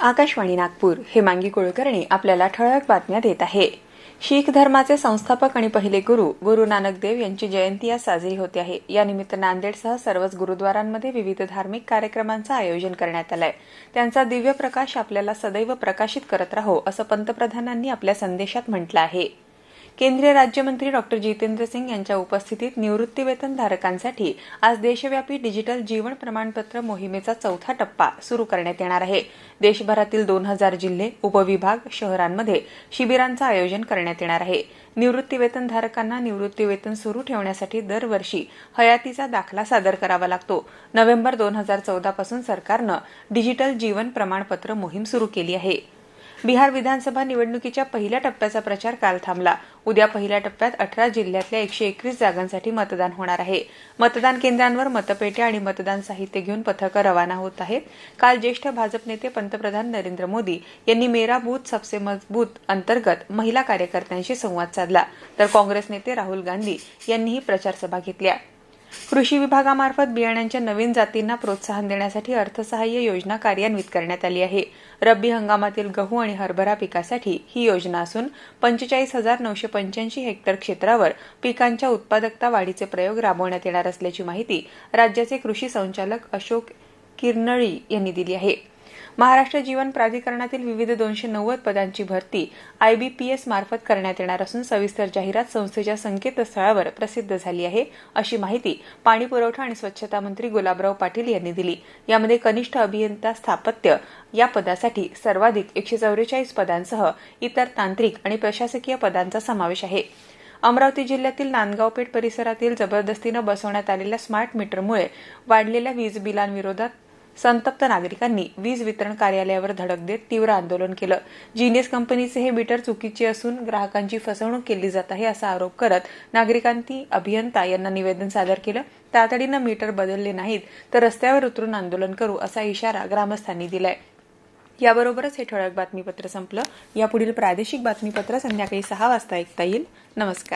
आकाशवाणी नागपूर हे मांगी कुलकर्णी आपल्याला ठळक बातम्या देत आहे. शीख धर्माचे संस्थापक आणि पहिले गुरु गुरु नानक देव यांची जयंती आज साजरी होते आहे. यानिमित्त नांदेडसह सर्वच गुरुद्वारांमध्ये विविध धार्मिक कार्यक्रमांचं आयोजन करण्यात आलंय. त्यांचा दिव्य प्रकाश आपल्याला सदैव प्रकाशित करत राहो असं पंतप्रधानांनी आपल्या संदेशात म्हटलं आहे. केंद्रीय राज्यमंत्री डॉक्टर जितेंद्र सिंग यांच्या उपस्थितीत निवृत्तीवेतन धारकांसाठी आज देशव्यापी डिजिटल जीवन प्रमाणपत्र मोहिमेचा चौथा टप्पा सुरू करण्यात येणार आहे. देशभरातील दोन हजार जिल्हे उपविभाग शहरांमध्ये शिबिरांचं आयोजन करण्यात येणार आहे. निवृत्तीवेतन धारकांना निवृत्तीवेतन सुरू ठेवण्यासाठी दरवर्षी हयातीचा दाखला सादर करावा लागतो. नोव्हेंबर दोन हजार चौदापासून सरकारनं डिजिटल जीवन प्रमाणपत्र मोहीम सुरू केली आहे. बिहार विधानसभा निवडणुकीच्या पहिल्या टप्प्याचा प्रचार काल थांबला. उद्या पहिल्या टप्प्यात अठरा जिल्ह्यातल्या एकशे एकवीस जागांसाठी मतदान होणार आहे. मतदान केंद्रांवर मतपेट्या आणि मतदान साहित्य घेऊन पथकं रवाना होत आहेत. काल ज्येष्ठ भाजप नेते पंतप्रधान नरेंद्र मोदी यांनी मेरा बूथ सबसे मजबूत अंतर्गत महिला कार्यकर्त्यांशी संवाद साधला. तर काँग्रेस नेते राहुल गांधी यांनीही प्रचारसभा घेतल्या. कृषी विभागामार्फत बियाण्यांच्या नवीन जातींना प्रोत्साहन देण्यासाठी अर्थसहाय्य योजना कार्यान्वित करण्यात आली आहे. रब्बी हंगामातील गहू आणि हरभरा पिकासाठी ही योजना असून पंचेचाळीस हजार नऊशे पंच्याऐंशी हेक्टर क्षेत्रावर पिकांच्या उत्पादकता वाढीचे प्रयोग राबवण्यात येणार असल्याची माहिती राज्याचे कृषी संचालक अशोक किरनळी यांनी दिली आहे. महाराष्ट्र जीवन प्राधिकरणातील विविध दोनशे नव्वद पदांची भरती आयबीपीएस मार्फत करण्यात येणार असून सविस्तर जाहिरात संस्थेच्या संकेतस्थळावर प्रसिद्ध झाली आहे अशी माहिती पाणी पुरवठा आणि स्वच्छता मंत्री गुलाबराव पाटील यांनी दिली. यामध्ये कनिष्ठ अभियंता स्थापत्य या पदासाठी सर्वाधिक एकशे चौवेचाळीस पदांसह इतर तांत्रिक आणि प्रशासकीय पदांचा समावेश आहे. अमरावती जिल्ह्यातील नांदगावपेठ परिसरातील जबरदस्तीनं बसवण्यात आलेल्या स्मार्ट मीटरमुळे वाढलेल्या वीज बिलांविरोधात संतप्त नागरिकांनी वीज वितरण कार्यालयावर धडक देत तीव्र आंदोलन केलं. जीनियस कंपनीचे हे मीटर चुकीचे असून ग्राहकांची फसवणूक केली जात आहे असा आरोप करत नागरिकांनी अभियंता यांना निवेदन सादर केलं. तातडीनं मीटर बदलले नाहीत तर रस्त्यावर उतरून आंदोलन करू असा इशारा ग्रामस्थांनी दिलाय. याबरोबरच हे ठळक बातमीपत्र संपलं. यापुढील प्रादेशिक बातमीपत्र संध्याकाळी सहा वाजता ऐकता येईल. नमस्कार.